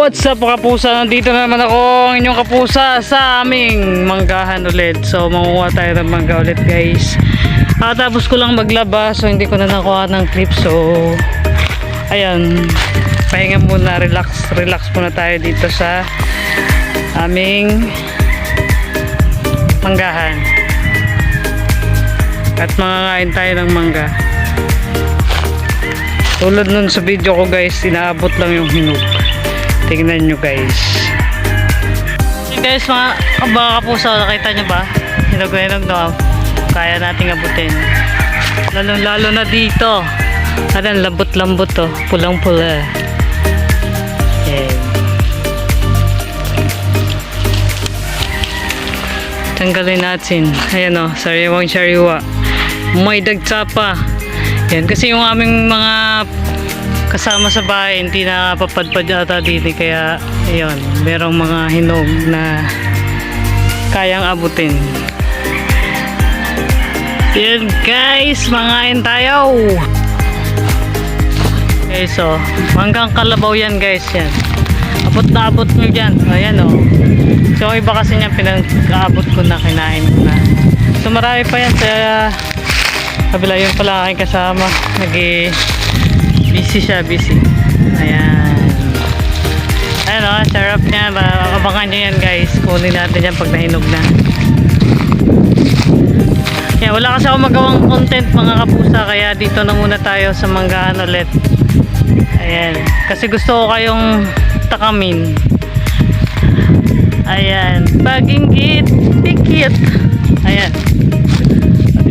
What's up mga kapusa? Nandito na naman ako ang inyong kapusa sa aming manggahan ulit. So manguha tayo ng mangga ulit guys. Ah, tapos ko lang maglaba so hindi ko na nakuha ng clip. So ayan. Pahinga muna, relax, relax muna tayo dito sa aming manggahan. At mangakain tayo ng mangga. Tulad nun sa video ko guys, inaabot lang yung hinog. Tingnan nyo guys. Hey guys, mga, mga kapuso, nakita nyo ba? Hinog na. Kaya nating abutin. Lalo, lalo na dito. Ano, lambot-lambot to. Pulang-pula. Okay. Tanggalin natin. Ayan o, sariwang-sariwa. May dagsa pa. Yan, kasi yung aming mga kasama sa bahay hindi nakapapadpad ata dito kaya ayun merong mga hinog na kayang abutin. Yan guys mangain tayo. Okay so hanggang kalabaw yan guys yan. Abot na abot nyo dyan. Ayan o so yung iba kasi niya pinag-aabot ko na kinain ko na. So marami pa yan sa kabila yun pala aking kasama. Nag busy siya busy. Ayan. Ayan o sarap niya. Ba- abangan nyo yan guys. Kunin natin yan pag nahinog na. Yan wala kasi ako magawang content mga kapusa. Kaya dito na muna tayo sa manggahan ulit. Ayan. Kasi gusto ko kayong takamin. Ayan. Pag-ingit tikit ayan.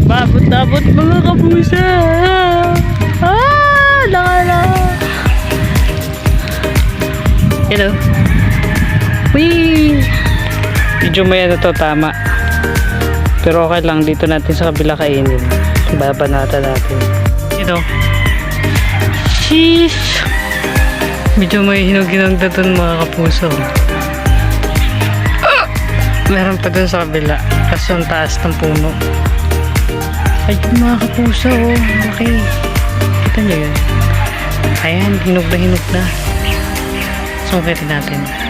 Babot-abot mga kapusa. Ah, Hello. Wee. Medyo may ano to tama. Pero okay lang dito natin sa kabila kainin. Babanatan natin. You know. Sheesh. Medyo may hinog-hinog na dun mga kapuso. Ah! Meron pa dun sa kabila. Kasi yung taas ng puno. Ayun mga kapuso, oh. Okay. Kita nyo yun. Ayan, hinog na hinog na. Sungkitin natin.